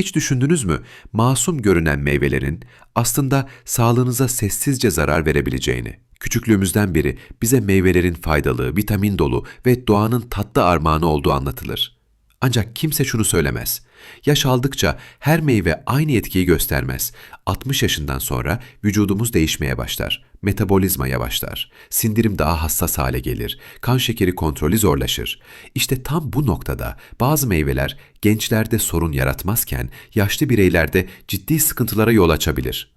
Hiç düşündünüz mü masum görünen meyvelerin aslında sağlığınıza sessizce zarar verebileceğini? Küçüklüğümüzden beri bize meyvelerin faydalı, vitamin dolu ve doğanın tatlı armağanı olduğu anlatılır. Ancak kimse şunu söylemez. Yaş aldıkça her meyve aynı etkiyi göstermez. 60 yaşından sonra vücudumuz değişmeye başlar. Metabolizma yavaşlar. Sindirim daha hassas hale gelir. Kan şekeri kontrolü zorlaşır. İşte tam bu noktada bazı meyveler gençlerde sorun yaratmazken yaşlı bireylerde ciddi sıkıntılara yol açabilir.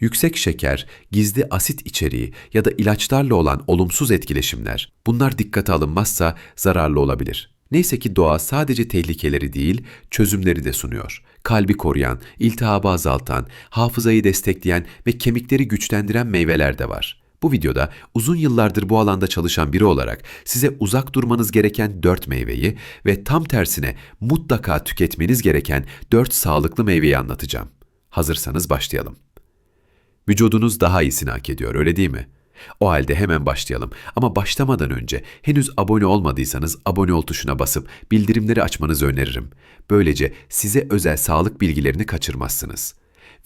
Yüksek şeker, gizli asit içeriği ya da ilaçlarla olan olumsuz etkileşimler, bunlar dikkate alınmazsa zararlı olabilir. Neyse ki doğa sadece tehlikeleri değil, çözümleri de sunuyor. Kalbi koruyan, iltihabı azaltan, hafızayı destekleyen ve kemikleri güçlendiren meyveler de var. Bu videoda uzun yıllardır bu alanda çalışan biri olarak size uzak durmanız gereken 4 meyveyi ve tam tersine mutlaka tüketmeniz gereken 4 sağlıklı meyveyi anlatacağım. Hazırsanız başlayalım. Vücudunuz daha iyisini hak ediyor, öyle değil mi? O halde hemen başlayalım. Ama başlamadan önce henüz abone olmadıysanız abone ol tuşuna basıp bildirimleri açmanızı öneririm. Böylece size özel sağlık bilgilerini kaçırmazsınız.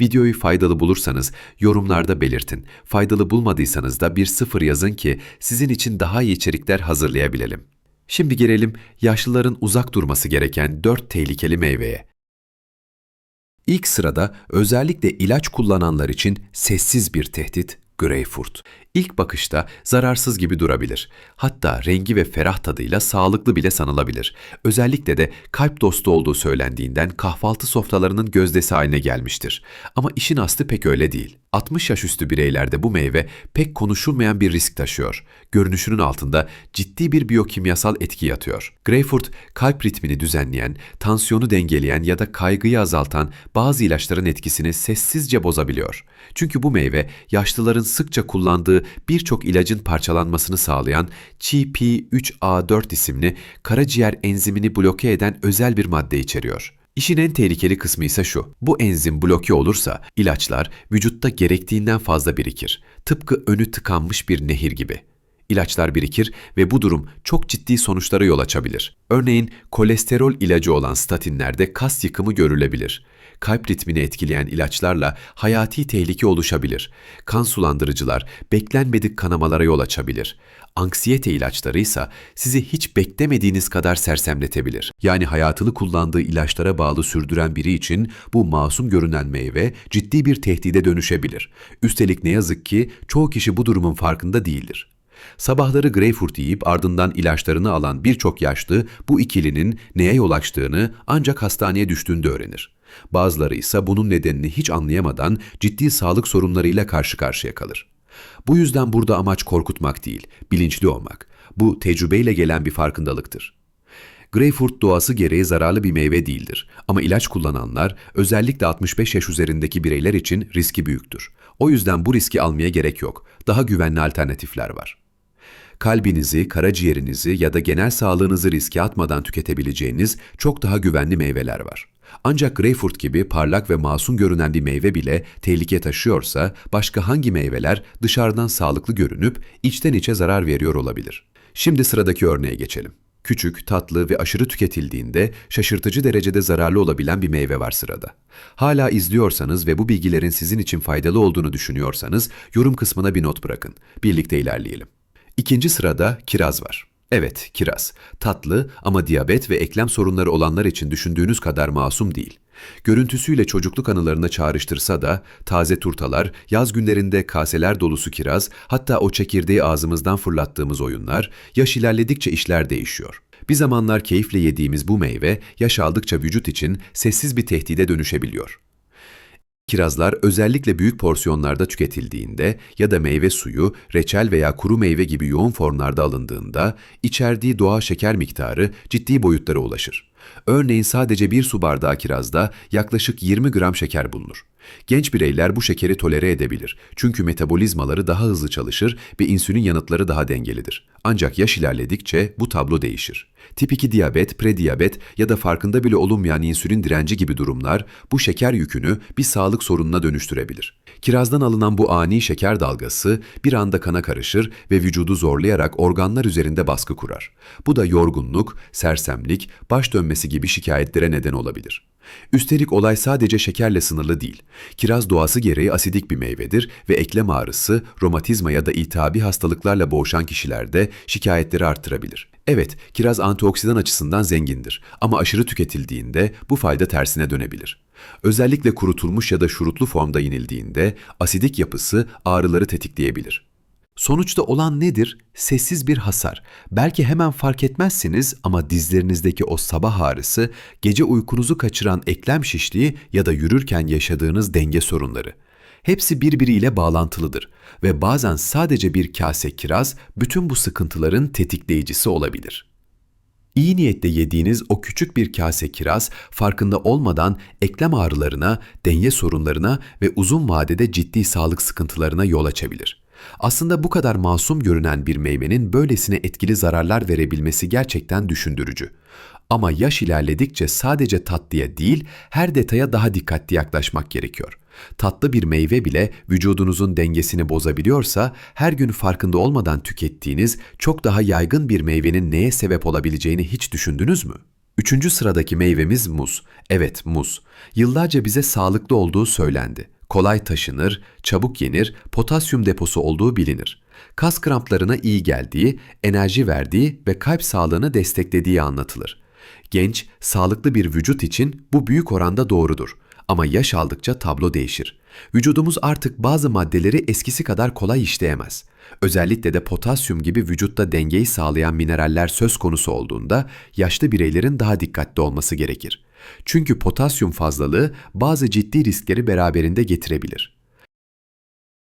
Videoyu faydalı bulursanız yorumlarda belirtin. Faydalı bulmadıysanız da bir sıfır yazın ki sizin için daha iyi içerikler hazırlayabilelim. Şimdi gelelim yaşlıların uzak durması gereken 4 tehlikeli meyveye. İlk sırada özellikle ilaç kullananlar için sessiz bir tehdit greyfurt. İlk bakışta zararsız gibi durabilir. Hatta rengi ve ferah tadıyla sağlıklı bile sanılabilir. Özellikle de kalp dostu olduğu söylendiğinden kahvaltı sofralarının gözdesi haline gelmiştir. Ama işin aslı pek öyle değil. 60 yaş üstü bireylerde bu meyve pek konuşulmayan bir risk taşıyor. Görünüşünün altında ciddi bir biyokimyasal etki yatıyor. Greyfurt, kalp ritmini düzenleyen, tansiyonu dengeleyen ya da kaygıyı azaltan bazı ilaçların etkisini sessizce bozabiliyor. Çünkü bu meyve yaşlıların sıkça kullandığı birçok ilacın parçalanmasını sağlayan GP3A4 isimli karaciğer enzimini bloke eden özel bir madde içeriyor. İşin en tehlikeli kısmı ise şu. Bu enzim bloke olursa ilaçlar vücutta gerektiğinden fazla birikir. Tıpkı önü tıkanmış bir nehir gibi. İlaçlar birikir ve bu durum çok ciddi sonuçlara yol açabilir. Örneğin kolesterol ilacı olan statinlerde kas yıkımı görülebilir. Kalp ritmini etkileyen ilaçlarla hayati tehlike oluşabilir. Kan sulandırıcılar beklenmedik kanamalara yol açabilir. Anksiyete ilaçları ise sizi hiç beklemediğiniz kadar sersemletebilir. Yani hayatını kullandığı ilaçlara bağlı sürdüren biri için bu masum görünen meyve ciddi bir tehdide dönüşebilir. Üstelik ne yazık ki çoğu kişi bu durumun farkında değildir. Sabahları greyfurt yiyip ardından ilaçlarını alan birçok yaşlı bu ikilinin neye yol açtığını ancak hastaneye düştüğünde öğrenir. Bazıları ise bunun nedenini hiç anlayamadan ciddi sağlık sorunlarıyla karşı karşıya kalır. Bu yüzden burada amaç korkutmak değil, bilinçli olmak. Bu tecrübeyle gelen bir farkındalıktır. Greyfurt doğası gereği zararlı bir meyve değildir ama ilaç kullananlar özellikle 65 yaş üzerindeki bireyler için riski büyüktür. O yüzden bu riski almaya gerek yok. Daha güvenli alternatifler var kalbinizi, karaciğerinizi ya da genel sağlığınızı riske atmadan tüketebileceğiniz çok daha güvenli meyveler var. Ancak greyfurt gibi parlak ve masum görünen bir meyve bile tehlike taşıyorsa başka hangi meyveler dışarıdan sağlıklı görünüp içten içe zarar veriyor olabilir? Şimdi sıradaki örneğe geçelim. Küçük, tatlı ve aşırı tüketildiğinde şaşırtıcı derecede zararlı olabilen bir meyve var sırada. Hala izliyorsanız ve bu bilgilerin sizin için faydalı olduğunu düşünüyorsanız yorum kısmına bir not bırakın. Birlikte ilerleyelim. İkinci sırada kiraz var. Evet, kiraz. Tatlı ama diyabet ve eklem sorunları olanlar için düşündüğünüz kadar masum değil. Görüntüsüyle çocukluk anılarına çağrıştırsa da taze turtalar, yaz günlerinde kaseler dolusu kiraz, hatta o çekirdeği ağzımızdan fırlattığımız oyunlar, yaş ilerledikçe işler değişiyor. Bir zamanlar keyifle yediğimiz bu meyve yaş aldıkça vücut için sessiz bir tehdide dönüşebiliyor. Kirazlar özellikle büyük porsiyonlarda tüketildiğinde ya da meyve suyu, reçel veya kuru meyve gibi yoğun formlarda alındığında içerdiği doğal şeker miktarı ciddi boyutlara ulaşır. Örneğin sadece bir su bardağı kirazda yaklaşık 20 gram şeker bulunur. Genç bireyler bu şekeri tolere edebilir. Çünkü metabolizmaları daha hızlı çalışır ve insülin yanıtları daha dengelidir. Ancak yaş ilerledikçe bu tablo değişir. Tip 2 diyabet, prediyabet ya da farkında bile olunmayan insülin direnci gibi durumlar bu şeker yükünü bir sağlık sorununa dönüştürebilir. Kirazdan alınan bu ani şeker dalgası bir anda kana karışır ve vücudu zorlayarak organlar üzerinde baskı kurar. Bu da yorgunluk, sersemlik, baş dönmesi gibi şikayetlere neden olabilir. Üstelik olay sadece şekerle sınırlı değil. Kiraz doğası gereği asidik bir meyvedir ve eklem ağrısı, romatizma ya da iltihabi hastalıklarla boğuşan kişilerde şikayetleri arttırabilir. Evet, kiraz antioksidan açısından zengindir ama aşırı tüketildiğinde bu fayda tersine dönebilir. Özellikle kurutulmuş ya da şuruplu formda yenildiğinde asidik yapısı ağrıları tetikleyebilir. Sonuçta olan nedir? Sessiz bir hasar. Belki hemen fark etmezsiniz ama dizlerinizdeki o sabah ağrısı, gece uykunuzu kaçıran eklem şişliği ya da yürürken yaşadığınız denge sorunları. Hepsi birbiriyle bağlantılıdır ve bazen sadece bir kase kiraz bütün bu sıkıntıların tetikleyicisi olabilir. İyi niyetle yediğiniz o küçük bir kase kiraz farkında olmadan eklem ağrılarına, denge sorunlarına ve uzun vadede ciddi sağlık sıkıntılarına yol açabilir. Aslında bu kadar masum görünen bir meyvenin böylesine etkili zararlar verebilmesi gerçekten düşündürücü. Ama yaş ilerledikçe sadece tatlıya değil, her detaya daha dikkatli yaklaşmak gerekiyor. Tatlı bir meyve bile vücudunuzun dengesini bozabiliyorsa, her gün farkında olmadan tükettiğiniz çok daha yaygın bir meyvenin neye sebep olabileceğini hiç düşündünüz mü? Üçüncü sıradaki meyvemiz muz. Evet muz. Yıllarca bize sağlıklı olduğu söylendi kolay taşınır, çabuk yenir, potasyum deposu olduğu bilinir. Kas kramplarına iyi geldiği, enerji verdiği ve kalp sağlığını desteklediği anlatılır. Genç, sağlıklı bir vücut için bu büyük oranda doğrudur. Ama yaş aldıkça tablo değişir. Vücudumuz artık bazı maddeleri eskisi kadar kolay işleyemez. Özellikle de potasyum gibi vücutta dengeyi sağlayan mineraller söz konusu olduğunda yaşlı bireylerin daha dikkatli olması gerekir. Çünkü potasyum fazlalığı bazı ciddi riskleri beraberinde getirebilir.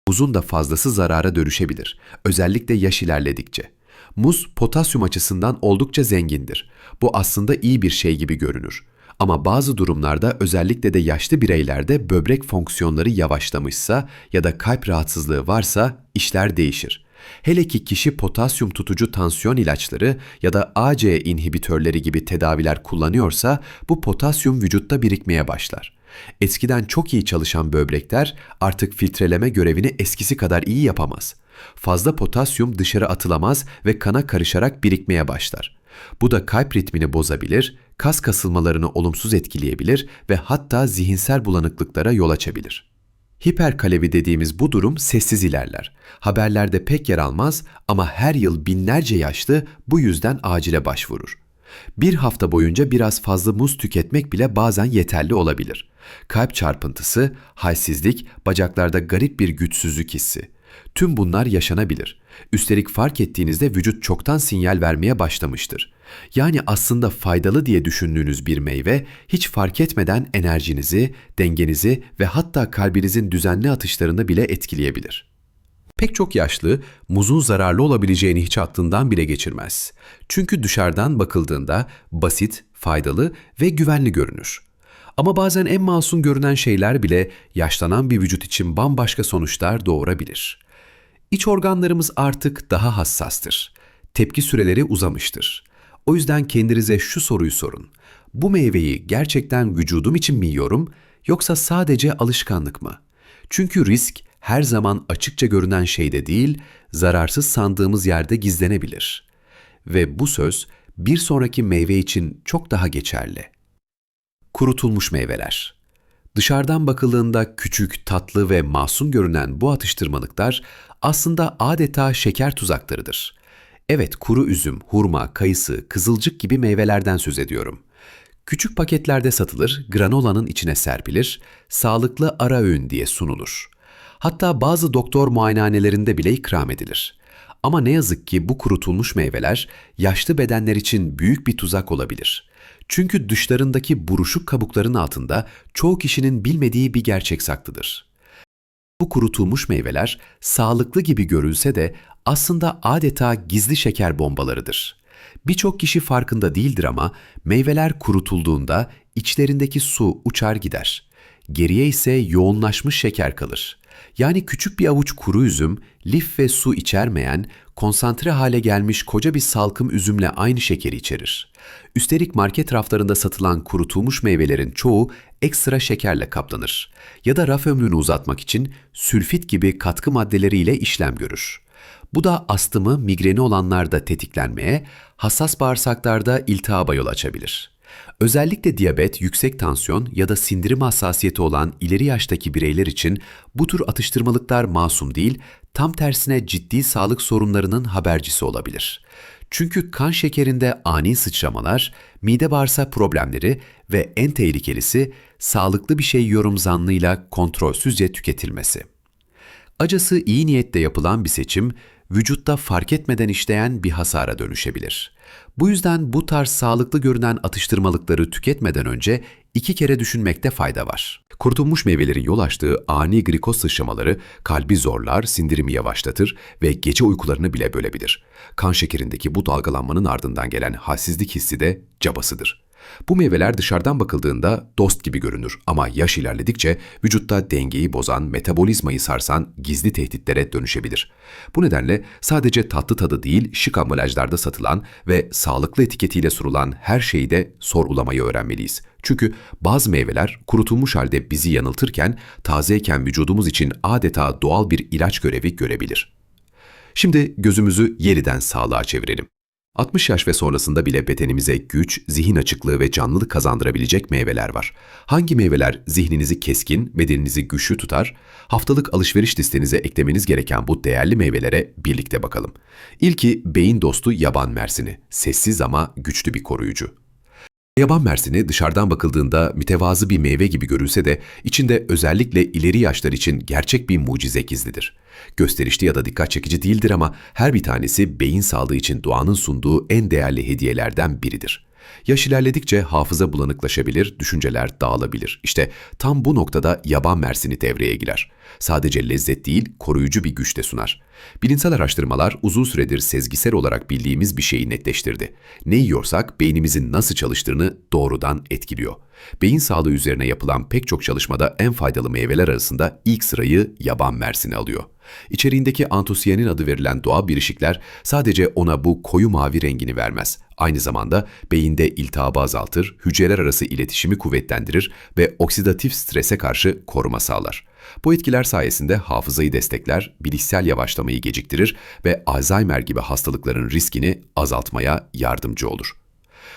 Muzun da fazlası zarara dönüşebilir, özellikle yaş ilerledikçe. Muz potasyum açısından oldukça zengindir. Bu aslında iyi bir şey gibi görünür. Ama bazı durumlarda özellikle de yaşlı bireylerde böbrek fonksiyonları yavaşlamışsa ya da kalp rahatsızlığı varsa işler değişir. Hele ki kişi potasyum tutucu tansiyon ilaçları ya da AC inhibitörleri gibi tedaviler kullanıyorsa bu potasyum vücutta birikmeye başlar. Eskiden çok iyi çalışan böbrekler artık filtreleme görevini eskisi kadar iyi yapamaz. Fazla potasyum dışarı atılamaz ve kana karışarak birikmeye başlar. Bu da kalp ritmini bozabilir, kas kasılmalarını olumsuz etkileyebilir ve hatta zihinsel bulanıklıklara yol açabilir. Hiperkalevi dediğimiz bu durum sessiz ilerler. Haberlerde pek yer almaz ama her yıl binlerce yaşlı bu yüzden acile başvurur. Bir hafta boyunca biraz fazla muz tüketmek bile bazen yeterli olabilir. Kalp çarpıntısı, halsizlik, bacaklarda garip bir güçsüzlük hissi. Tüm bunlar yaşanabilir. Üstelik fark ettiğinizde vücut çoktan sinyal vermeye başlamıştır. Yani aslında faydalı diye düşündüğünüz bir meyve hiç fark etmeden enerjinizi, dengenizi ve hatta kalbinizin düzenli atışlarını bile etkileyebilir. Pek çok yaşlı muzun zararlı olabileceğini hiç aklından bile geçirmez. Çünkü dışarıdan bakıldığında basit, faydalı ve güvenli görünür. Ama bazen en masum görünen şeyler bile yaşlanan bir vücut için bambaşka sonuçlar doğurabilir. İç organlarımız artık daha hassastır. Tepki süreleri uzamıştır. O yüzden kendinize şu soruyu sorun. Bu meyveyi gerçekten vücudum için mi yiyorum yoksa sadece alışkanlık mı? Çünkü risk her zaman açıkça görünen şeyde değil, zararsız sandığımız yerde gizlenebilir. Ve bu söz bir sonraki meyve için çok daha geçerli. Kurutulmuş meyveler. Dışarıdan bakıldığında küçük, tatlı ve masum görünen bu atıştırmalıklar aslında adeta şeker tuzaklarıdır. Evet, kuru üzüm, hurma, kayısı, kızılcık gibi meyvelerden söz ediyorum. Küçük paketlerde satılır, granolanın içine serpilir, sağlıklı ara öğün diye sunulur. Hatta bazı doktor muayenehanelerinde bile ikram edilir. Ama ne yazık ki bu kurutulmuş meyveler yaşlı bedenler için büyük bir tuzak olabilir. Çünkü dışlarındaki buruşuk kabukların altında çoğu kişinin bilmediği bir gerçek saklıdır. Bu kurutulmuş meyveler sağlıklı gibi görülse de aslında adeta gizli şeker bombalarıdır. Birçok kişi farkında değildir ama meyveler kurutulduğunda içlerindeki su uçar gider. Geriye ise yoğunlaşmış şeker kalır. Yani küçük bir avuç kuru üzüm, lif ve su içermeyen, konsantre hale gelmiş koca bir salkım üzümle aynı şekeri içerir. Üstelik market raflarında satılan kurutulmuş meyvelerin çoğu ekstra şekerle kaplanır ya da raf ömrünü uzatmak için sülfit gibi katkı maddeleriyle işlem görür. Bu da astımı, migreni olanlarda tetiklenmeye, hassas bağırsaklarda iltihaba yol açabilir. Özellikle diyabet, yüksek tansiyon ya da sindirim hassasiyeti olan ileri yaştaki bireyler için bu tür atıştırmalıklar masum değil, tam tersine ciddi sağlık sorunlarının habercisi olabilir. Çünkü kan şekerinde ani sıçramalar, mide bağırsak problemleri ve en tehlikelisi sağlıklı bir şey yiyorum zannıyla kontrolsüzce tüketilmesi. Acısı iyi niyetle yapılan bir seçim, vücutta fark etmeden işleyen bir hasara dönüşebilir. Bu yüzden bu tarz sağlıklı görünen atıştırmalıkları tüketmeden önce iki kere düşünmekte fayda var. Kurutulmuş meyvelerin yol açtığı ani glikoz sıçramaları kalbi zorlar, sindirimi yavaşlatır ve gece uykularını bile bölebilir. Kan şekerindeki bu dalgalanmanın ardından gelen halsizlik hissi de cabasıdır. Bu meyveler dışarıdan bakıldığında dost gibi görünür ama yaş ilerledikçe vücutta dengeyi bozan, metabolizmayı sarsan gizli tehditlere dönüşebilir. Bu nedenle sadece tatlı tadı değil, şık ambalajlarda satılan ve sağlıklı etiketiyle sunulan her şeyi de sorgulamayı öğrenmeliyiz. Çünkü bazı meyveler kurutulmuş halde bizi yanıltırken tazeyken vücudumuz için adeta doğal bir ilaç görevi görebilir. Şimdi gözümüzü yeniden sağlığa çevirelim. 60 yaş ve sonrasında bile bedenimize güç, zihin açıklığı ve canlılık kazandırabilecek meyveler var. Hangi meyveler zihninizi keskin, bedeninizi güçlü tutar? Haftalık alışveriş listenize eklemeniz gereken bu değerli meyvelere birlikte bakalım. İlki beyin dostu yaban mersini. Sessiz ama güçlü bir koruyucu. Yaban mersini dışarıdan bakıldığında mütevazı bir meyve gibi görülse de içinde özellikle ileri yaşlar için gerçek bir mucize gizlidir. Gösterişli ya da dikkat çekici değildir ama her bir tanesi beyin sağlığı için doğanın sunduğu en değerli hediyelerden biridir. Yaş ilerledikçe hafıza bulanıklaşabilir, düşünceler dağılabilir. İşte tam bu noktada yaban mersini devreye girer. Sadece lezzet değil, koruyucu bir güç de sunar. Bilimsel araştırmalar uzun süredir sezgisel olarak bildiğimiz bir şeyi netleştirdi. Ne yiyorsak beynimizin nasıl çalıştığını doğrudan etkiliyor. Beyin sağlığı üzerine yapılan pek çok çalışmada en faydalı meyveler arasında ilk sırayı yaban mersini alıyor. İçeriğindeki antosiyanin adı verilen doğal birleşikler sadece ona bu koyu mavi rengini vermez. Aynı zamanda beyinde iltihabı azaltır, hücreler arası iletişimi kuvvetlendirir ve oksidatif strese karşı koruma sağlar. Bu etkiler sayesinde hafızayı destekler, bilişsel yavaşlamayı geciktirir ve Alzheimer gibi hastalıkların riskini azaltmaya yardımcı olur.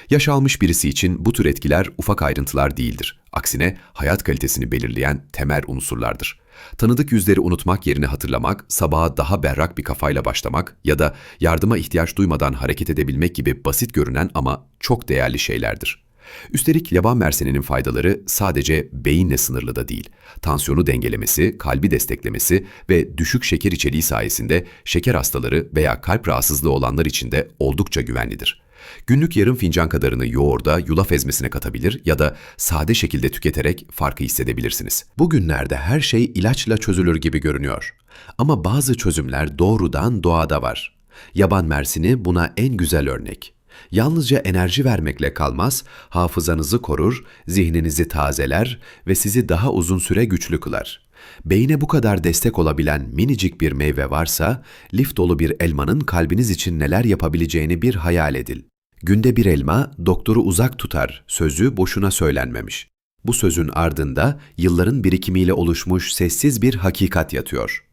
Yaş almış birisi için bu tür etkiler ufak ayrıntılar değildir. Aksine hayat kalitesini belirleyen temel unsurlardır. Tanıdık yüzleri unutmak yerine hatırlamak, sabaha daha berrak bir kafayla başlamak ya da yardıma ihtiyaç duymadan hareket edebilmek gibi basit görünen ama çok değerli şeylerdir. Üstelik yaban merseninin faydaları sadece beyinle sınırlı da değil. Tansiyonu dengelemesi, kalbi desteklemesi ve düşük şeker içeriği sayesinde şeker hastaları veya kalp rahatsızlığı olanlar için de oldukça güvenlidir. Günlük yarım fincan kadarını yoğurda, yulaf ezmesine katabilir ya da sade şekilde tüketerek farkı hissedebilirsiniz. Bugünlerde her şey ilaçla çözülür gibi görünüyor. Ama bazı çözümler doğrudan doğada var. Yaban mersini buna en güzel örnek. Yalnızca enerji vermekle kalmaz, hafızanızı korur, zihninizi tazeler ve sizi daha uzun süre güçlü kılar. Beyne bu kadar destek olabilen minicik bir meyve varsa, lif dolu bir elmanın kalbiniz için neler yapabileceğini bir hayal edin. Günde bir elma doktoru uzak tutar sözü boşuna söylenmemiş. Bu sözün ardında yılların birikimiyle oluşmuş sessiz bir hakikat yatıyor.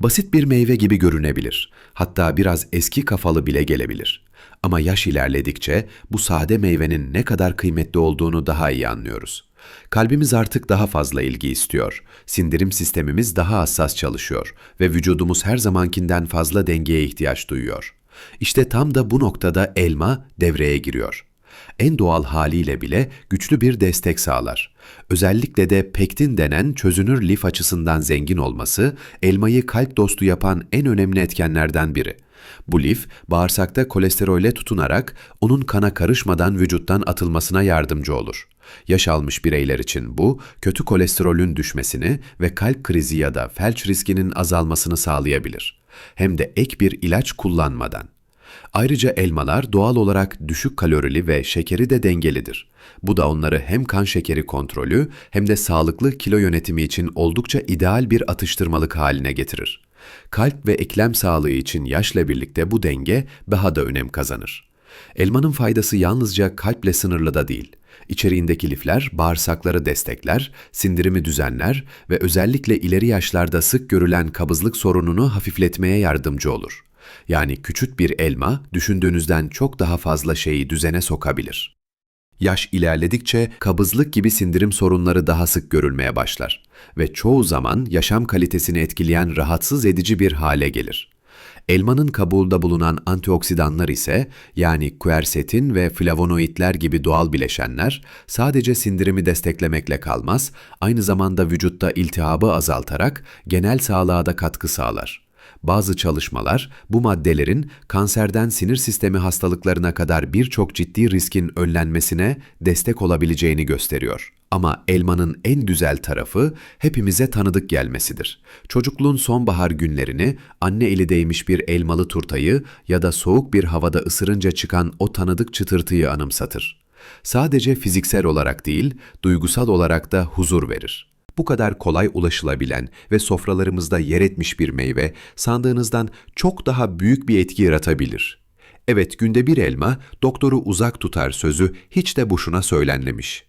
Basit bir meyve gibi görünebilir. Hatta biraz eski kafalı bile gelebilir. Ama yaş ilerledikçe bu sade meyvenin ne kadar kıymetli olduğunu daha iyi anlıyoruz. Kalbimiz artık daha fazla ilgi istiyor. Sindirim sistemimiz daha hassas çalışıyor ve vücudumuz her zamankinden fazla dengeye ihtiyaç duyuyor. İşte tam da bu noktada elma devreye giriyor. En doğal haliyle bile güçlü bir destek sağlar. Özellikle de pektin denen çözünür lif açısından zengin olması elmayı kalp dostu yapan en önemli etkenlerden biri. Bu lif bağırsakta kolesterole tutunarak onun kana karışmadan vücuttan atılmasına yardımcı olur. Yaş almış bireyler için bu, kötü kolesterolün düşmesini ve kalp krizi ya da felç riskinin azalmasını sağlayabilir. Hem de ek bir ilaç kullanmadan. Ayrıca elmalar doğal olarak düşük kalorili ve şekeri de dengelidir. Bu da onları hem kan şekeri kontrolü hem de sağlıklı kilo yönetimi için oldukça ideal bir atıştırmalık haline getirir. Kalp ve eklem sağlığı için yaşla birlikte bu denge daha da önem kazanır. Elmanın faydası yalnızca kalple sınırlı da değil. İçeriğindeki lifler bağırsakları destekler, sindirimi düzenler ve özellikle ileri yaşlarda sık görülen kabızlık sorununu hafifletmeye yardımcı olur. Yani küçük bir elma düşündüğünüzden çok daha fazla şeyi düzene sokabilir. Yaş ilerledikçe kabızlık gibi sindirim sorunları daha sık görülmeye başlar ve çoğu zaman yaşam kalitesini etkileyen rahatsız edici bir hale gelir. Elmanın kabuğunda bulunan antioksidanlar ise yani quercetin ve flavonoidler gibi doğal bileşenler sadece sindirimi desteklemekle kalmaz, aynı zamanda vücutta iltihabı azaltarak genel sağlığa da katkı sağlar. Bazı çalışmalar bu maddelerin kanserden sinir sistemi hastalıklarına kadar birçok ciddi riskin önlenmesine destek olabileceğini gösteriyor. Ama elmanın en güzel tarafı hepimize tanıdık gelmesidir. Çocukluğun sonbahar günlerini anne eli değmiş bir elmalı turtayı ya da soğuk bir havada ısırınca çıkan o tanıdık çıtırtıyı anımsatır. Sadece fiziksel olarak değil, duygusal olarak da huzur verir. Bu kadar kolay ulaşılabilen ve sofralarımızda yer etmiş bir meyve sandığınızdan çok daha büyük bir etki yaratabilir. Evet günde bir elma doktoru uzak tutar sözü hiç de boşuna söylenmemiş.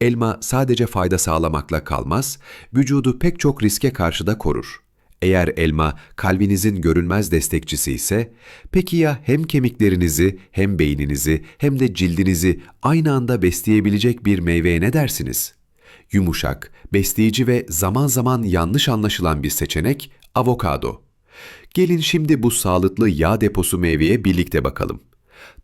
Elma sadece fayda sağlamakla kalmaz, vücudu pek çok riske karşı da korur. Eğer elma kalbinizin görünmez destekçisi ise, peki ya hem kemiklerinizi, hem beyninizi, hem de cildinizi aynı anda besleyebilecek bir meyveye ne dersiniz? Yumuşak, besleyici ve zaman zaman yanlış anlaşılan bir seçenek avokado. Gelin şimdi bu sağlıklı yağ deposu meyveye birlikte bakalım.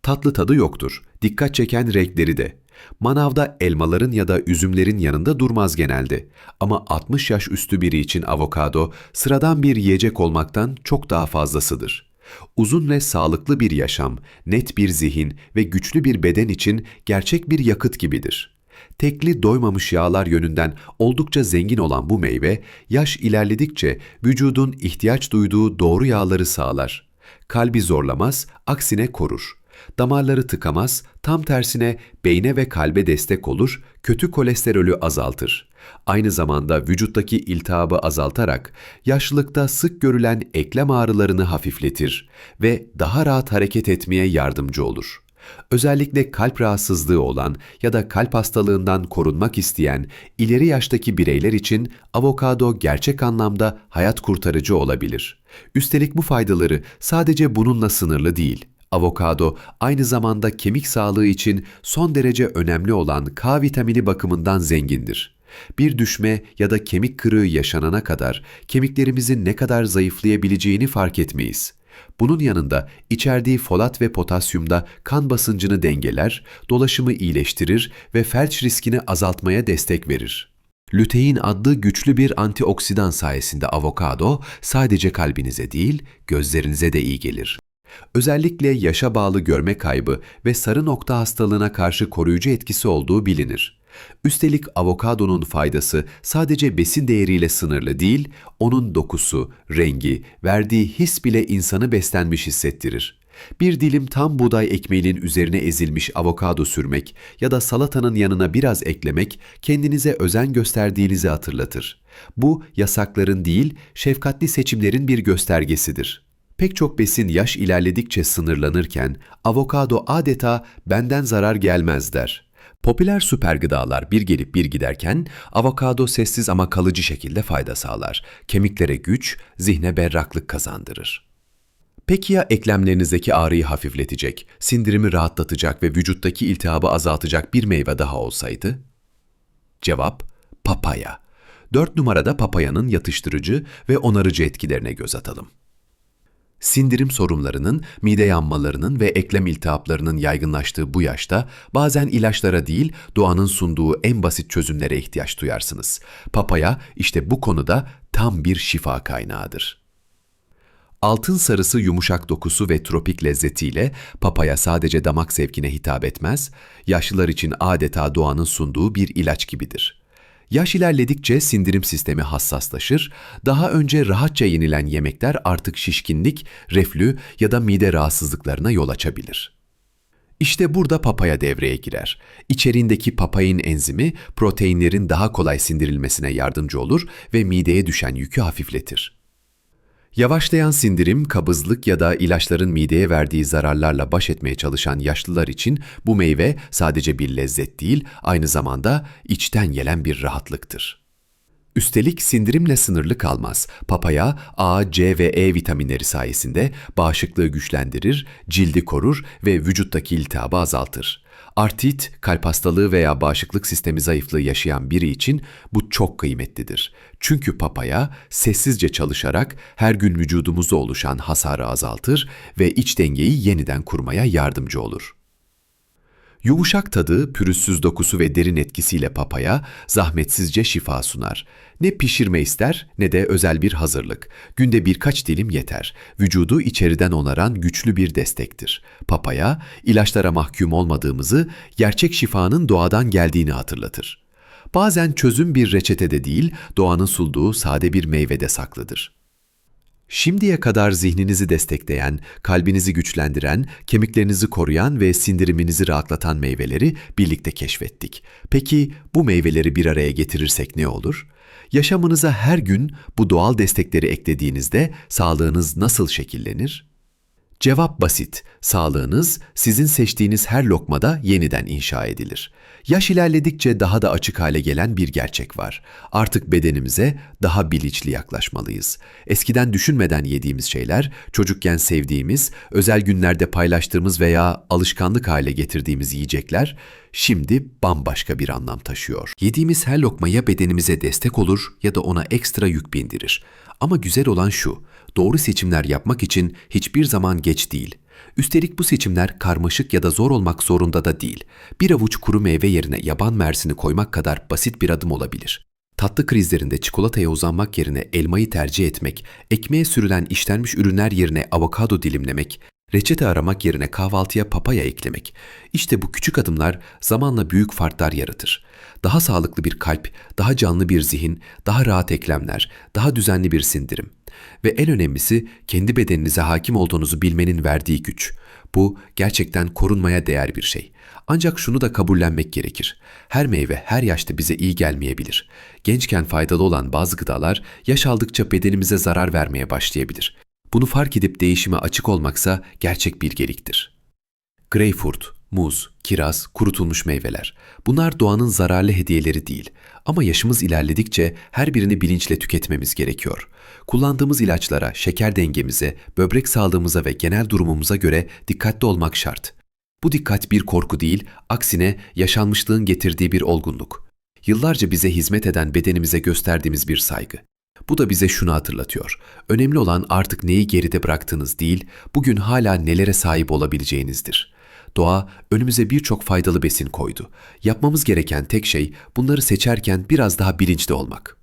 Tatlı tadı yoktur, dikkat çeken renkleri de. Manavda elmaların ya da üzümlerin yanında durmaz genelde. Ama 60 yaş üstü biri için avokado sıradan bir yiyecek olmaktan çok daha fazlasıdır. Uzun ve sağlıklı bir yaşam, net bir zihin ve güçlü bir beden için gerçek bir yakıt gibidir. Tekli doymamış yağlar yönünden oldukça zengin olan bu meyve, yaş ilerledikçe vücudun ihtiyaç duyduğu doğru yağları sağlar. Kalbi zorlamaz, aksine korur. Damarları tıkamaz, tam tersine beyne ve kalbe destek olur, kötü kolesterolü azaltır. Aynı zamanda vücuttaki iltihabı azaltarak yaşlılıkta sık görülen eklem ağrılarını hafifletir ve daha rahat hareket etmeye yardımcı olur. Özellikle kalp rahatsızlığı olan ya da kalp hastalığından korunmak isteyen ileri yaştaki bireyler için avokado gerçek anlamda hayat kurtarıcı olabilir. Üstelik bu faydaları sadece bununla sınırlı değil. Avokado aynı zamanda kemik sağlığı için son derece önemli olan K vitamini bakımından zengindir. Bir düşme ya da kemik kırığı yaşanana kadar kemiklerimizin ne kadar zayıflayabileceğini fark etmeyiz. Bunun yanında içerdiği folat ve potasyumda kan basıncını dengeler, dolaşımı iyileştirir ve felç riskini azaltmaya destek verir. Lütein adlı güçlü bir antioksidan sayesinde avokado sadece kalbinize değil, gözlerinize de iyi gelir. Özellikle yaşa bağlı görme kaybı ve sarı nokta hastalığına karşı koruyucu etkisi olduğu bilinir. Üstelik avokadonun faydası sadece besin değeriyle sınırlı değil, onun dokusu, rengi, verdiği his bile insanı beslenmiş hissettirir. Bir dilim tam buğday ekmeğinin üzerine ezilmiş avokado sürmek ya da salatanın yanına biraz eklemek kendinize özen gösterdiğinizi hatırlatır. Bu yasakların değil, şefkatli seçimlerin bir göstergesidir. Pek çok besin yaş ilerledikçe sınırlanırken avokado adeta benden zarar gelmez der. Popüler süper gıdalar bir gelip bir giderken avokado sessiz ama kalıcı şekilde fayda sağlar. Kemiklere güç, zihne berraklık kazandırır. Peki ya eklemlerinizdeki ağrıyı hafifletecek, sindirimi rahatlatacak ve vücuttaki iltihabı azaltacak bir meyve daha olsaydı? Cevap, papaya. 4 numarada papayanın yatıştırıcı ve onarıcı etkilerine göz atalım. Sindirim sorunlarının, mide yanmalarının ve eklem iltihaplarının yaygınlaştığı bu yaşta bazen ilaçlara değil doğanın sunduğu en basit çözümlere ihtiyaç duyarsınız. Papaya işte bu konuda tam bir şifa kaynağıdır. Altın sarısı yumuşak dokusu ve tropik lezzetiyle papaya sadece damak zevkine hitap etmez, yaşlılar için adeta doğanın sunduğu bir ilaç gibidir. Yaş ilerledikçe sindirim sistemi hassaslaşır, daha önce rahatça yenilen yemekler artık şişkinlik, reflü ya da mide rahatsızlıklarına yol açabilir. İşte burada papaya devreye girer. İçeriğindeki papain enzimi proteinlerin daha kolay sindirilmesine yardımcı olur ve mideye düşen yükü hafifletir. Yavaşlayan sindirim, kabızlık ya da ilaçların mideye verdiği zararlarla baş etmeye çalışan yaşlılar için bu meyve sadece bir lezzet değil, aynı zamanda içten gelen bir rahatlıktır. Üstelik sindirimle sınırlı kalmaz. Papaya A, C ve E vitaminleri sayesinde bağışıklığı güçlendirir, cildi korur ve vücuttaki iltihabı azaltır. Artrit, kalp hastalığı veya bağışıklık sistemi zayıflığı yaşayan biri için bu çok kıymetlidir. Çünkü papaya sessizce çalışarak her gün vücudumuzda oluşan hasarı azaltır ve iç dengeyi yeniden kurmaya yardımcı olur. Yumuşak tadı, pürüzsüz dokusu ve derin etkisiyle papaya zahmetsizce şifa sunar. Ne pişirme ister ne de özel bir hazırlık. Günde birkaç dilim yeter. Vücudu içeriden onaran güçlü bir destektir. Papaya, ilaçlara mahkum olmadığımızı, gerçek şifanın doğadan geldiğini hatırlatır. Bazen çözüm bir reçetede değil, doğanın sunduğu sade bir meyvede saklıdır. Şimdiye kadar zihninizi destekleyen, kalbinizi güçlendiren, kemiklerinizi koruyan ve sindiriminizi rahatlatan meyveleri birlikte keşfettik. Peki bu meyveleri bir araya getirirsek ne olur? Yaşamınıza her gün bu doğal destekleri eklediğinizde sağlığınız nasıl şekillenir? Cevap basit. Sağlığınız sizin seçtiğiniz her lokmada yeniden inşa edilir. Yaş ilerledikçe daha da açık hale gelen bir gerçek var. Artık bedenimize daha bilinçli yaklaşmalıyız. Eskiden düşünmeden yediğimiz şeyler, çocukken sevdiğimiz, özel günlerde paylaştığımız veya alışkanlık hale getirdiğimiz yiyecekler şimdi bambaşka bir anlam taşıyor. Yediğimiz her lokma ya bedenimize destek olur ya da ona ekstra yük bindirir. Ama güzel olan şu, doğru seçimler yapmak için hiçbir zaman geç değil. Üstelik bu seçimler karmaşık ya da zor olmak zorunda da değil. Bir avuç kuru meyve yerine yaban mersini koymak kadar basit bir adım olabilir. Tatlı krizlerinde çikolataya uzanmak yerine elmayı tercih etmek, ekmeğe sürülen işlenmiş ürünler yerine avokado dilimlemek, reçete aramak yerine kahvaltıya papaya eklemek. İşte bu küçük adımlar zamanla büyük farklar yaratır. Daha sağlıklı bir kalp, daha canlı bir zihin, daha rahat eklemler, daha düzenli bir sindirim. Ve en önemlisi kendi bedeninize hakim olduğunuzu bilmenin verdiği güç. Bu gerçekten korunmaya değer bir şey. Ancak şunu da kabullenmek gerekir. Her meyve her yaşta bize iyi gelmeyebilir. Gençken faydalı olan bazı gıdalar yaş aldıkça bedenimize zarar vermeye başlayabilir. Bunu fark edip değişime açık olmaksa gerçek bilgeliktir. Greyfurt, muz, kiraz, kurutulmuş meyveler. Bunlar doğanın zararlı hediyeleri değil. Ama yaşımız ilerledikçe her birini bilinçle tüketmemiz gerekiyor. Kullandığımız ilaçlara, şeker dengemize, böbrek sağlığımıza ve genel durumumuza göre dikkatli olmak şart. Bu dikkat bir korku değil, aksine yaşanmışlığın getirdiği bir olgunluk. Yıllarca bize hizmet eden bedenimize gösterdiğimiz bir saygı. Bu da bize şunu hatırlatıyor. Önemli olan artık neyi geride bıraktığınız değil, bugün hala nelere sahip olabileceğinizdir. Doğa önümüze birçok faydalı besin koydu. Yapmamız gereken tek şey bunları seçerken biraz daha bilinçli olmak.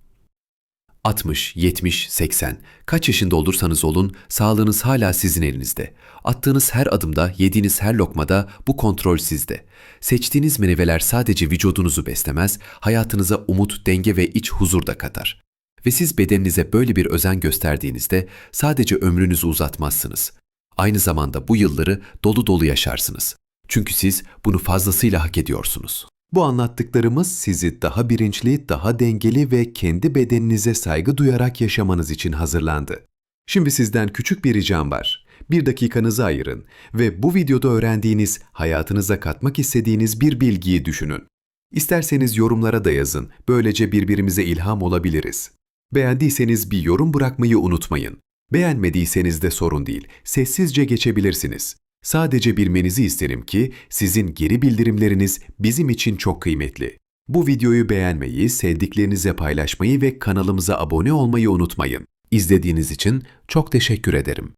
60, 70, 80, kaç yaşında olursanız olun sağlığınız hala sizin elinizde. Attığınız her adımda, yediğiniz her lokmada bu kontrol sizde. Seçtiğiniz meyveler sadece vücudunuzu beslemez, hayatınıza umut, denge ve iç huzur da katar. Ve siz bedeninize böyle bir özen gösterdiğinizde sadece ömrünüzü uzatmazsınız. Aynı zamanda bu yılları dolu dolu yaşarsınız. Çünkü siz bunu fazlasıyla hak ediyorsunuz. Bu anlattıklarımız sizi daha bilinçli, daha dengeli ve kendi bedeninize saygı duyarak yaşamanız için hazırlandı. Şimdi sizden küçük bir ricam var. Bir dakikanızı ayırın ve bu videoda öğrendiğiniz, hayatınıza katmak istediğiniz bir bilgiyi düşünün. İsterseniz yorumlara da yazın, böylece birbirimize ilham olabiliriz. Beğendiyseniz bir yorum bırakmayı unutmayın. Beğenmediyseniz de sorun değil, sessizce geçebilirsiniz. Sadece bilmenizi isterim ki sizin geri bildirimleriniz bizim için çok kıymetli. Bu videoyu beğenmeyi, sevdiklerinize paylaşmayı ve kanalımıza abone olmayı unutmayın. İzlediğiniz için çok teşekkür ederim.